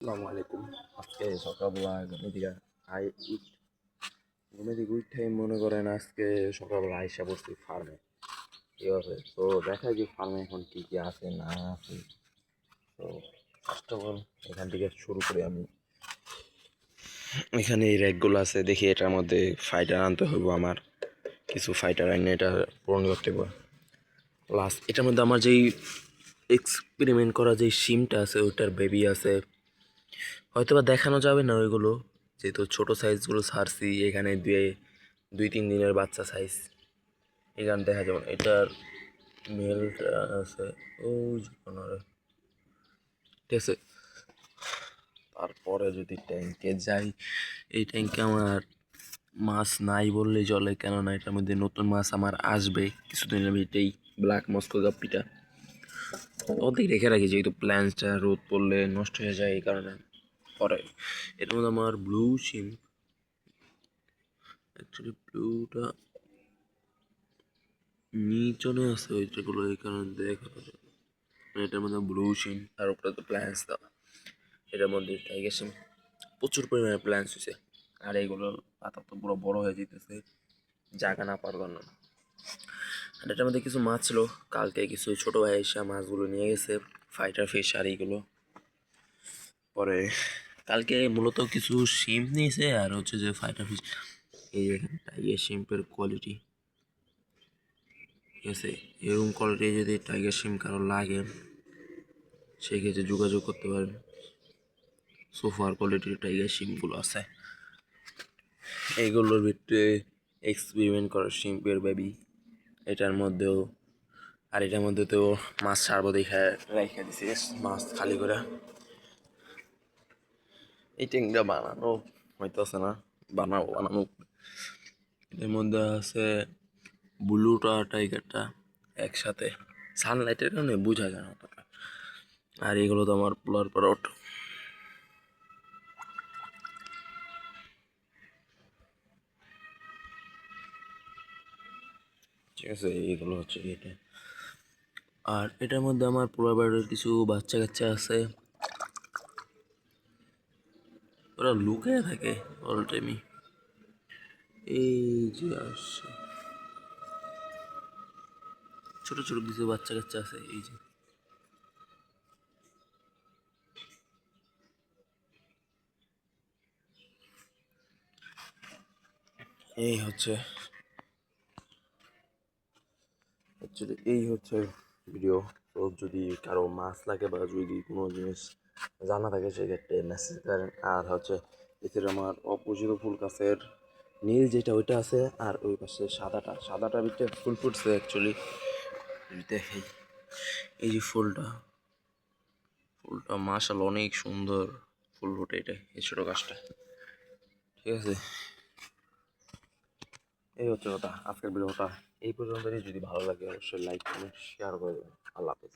আসসালামু আজকে সকালবেলা ঘুমে থেকে আই মনে করেন আজকে সকালবেলা আইসা পড়ছি ফার্মে এভাবে তো দেখা যে ফার্মে এখন কী কী আছে, না আছে। তো ফার্স্ট অফ অল এখান থেকে শুরু করি আমি। এখানে এই র্যাকগুলো আছে, দেখি এটার মধ্যে ফাইটার আনতে হইব আমার। কিছু ফাইটার এনে এটা পূরণ করতে হবে লাস্ট এটার মধ্যে আমার যেই এক্সপেরিমেন্ট করা যে সিমটা আছে, ওইটার বেবি আছে। হয়তো বা দেখানো যাবে না ওইগুলো। যেহেতু ছোটো সাইজগুলো ছাড়ছি, এখানে দুই দুই, তিন দিনের বাচ্চা সাইজ এখানে দেখা যাবে। এটার মেলটা আছে, ওই ঠিক আছে। তারপরে যদি ট্যাঙ্কে যাই, এই ট্যাঙ্কে আমার মাছ নাই বললেই চলে। কেননা এটার মধ্যে নতুন মাছ আমার আসবে। কিছুদিনের ভিতরেই ব্ল্যাক মস্কো গাপ্পিটা অর্ধেক রেখে রাখি, যেহেতু প্ল্যান্সটা রোদ পড়লে নষ্ট হয়ে যায় এই কারণে পরে। এর মধ্যে আমার ব্লু সিম অ্যাকচুয়ালি ব্লুটা নিচনে আছে ওইটাগুলো, এই কারণে দেখা মানে এটার মধ্যে ব্লু সিম আর উপরে তো প্ল্যান্স দেওয়া। এটার মধ্যে টাইগার সিম প্রচুর পরিমাণে প্ল্যান্স হয়েছে আর এইগুলো পাতা তো পুরো বড় হয়ে যেতেছে জায়গা না পাওয়ার কারণে। আর এটার মধ্যে কিছু মাছ ছিল। কালকে কিছু ছোটো ভাই এসে মাছগুলো নিয়ে গেছে ফাইটার ফিশ আর এইগুলো। পরে কালকে মূলত কিছু শিম নিয়েছে আর হচ্ছে যে ফাইটার ফিশ এই দেখেন টাইগার শিম্পের কোয়ালিটি ঠিক আছে? এরকম কোয়ালিটি যদি টাইগার শিম কারও লাগে, সেক্ষেত্রে যোগাযোগ করতে পারেন। সোফার কোয়ালিটির টাইগার শিমগুলো আছে। এইগুলোর ভিতরে এক্সপেরিমেন্ট করা শিম্পের বেবি এটার মধ্যেও, আর এটার মধ্যে তো মাছ ছাড়বো দেখে রেখে দিছি মাছ খালি করে। এই ট্যাঙ্কটা বানানো হইতেছে না, বানাবো বানানো এটার মধ্যে আছে ব্লুটা, টাইগারটা একসাথে। সানলাইটের কারণে বোঝা যায় না। আর এগুলো তো আমার পোলার পরট। ঠিক আছে? এইগুলো হচ্ছে এটা। আর এটার মধ্যে আমার পোলার বাড়ির কিছু বাচ্চা কাচ্চা আছে। ওরা লুকায় থাকে অল টাইমই এই যে আসছে। ছোট ছোট কিছু বাচ্চা কাচ্চা আছে, এই যে। এই হচ্ছে অ্যাকচুয়ালি এই হচ্ছে ভিডিও তো যদি কারও মাছ লাগে বা যদি কোনো জিনিস জানা থাকে, সেক্ষেত্রে মেসেজ করেন। আর হচ্ছে এতে আমার অপোজিট ফুল গাছের নীল যেটা, ওইটা আছে, আর ওই পাশে সাদাটা। সাদাটার ভিতরে ফুল ফুটছে অ্যাকচুয়ালি দেখি এই যে ফুলটা ফুলটা মাশাল অনেক সুন্দর ফুল ফুটে এটা, এই ছোটো গাছটা। ঠিক আছে? এই হচ্ছে কথা, আজকের ভিডিওটা। এই পর্যন্তই যদি ভালো লাগে, অবশ্যই লাইক কমেন্ট শেয়ার করে দেবেন। আল্লাহ হাফেজ।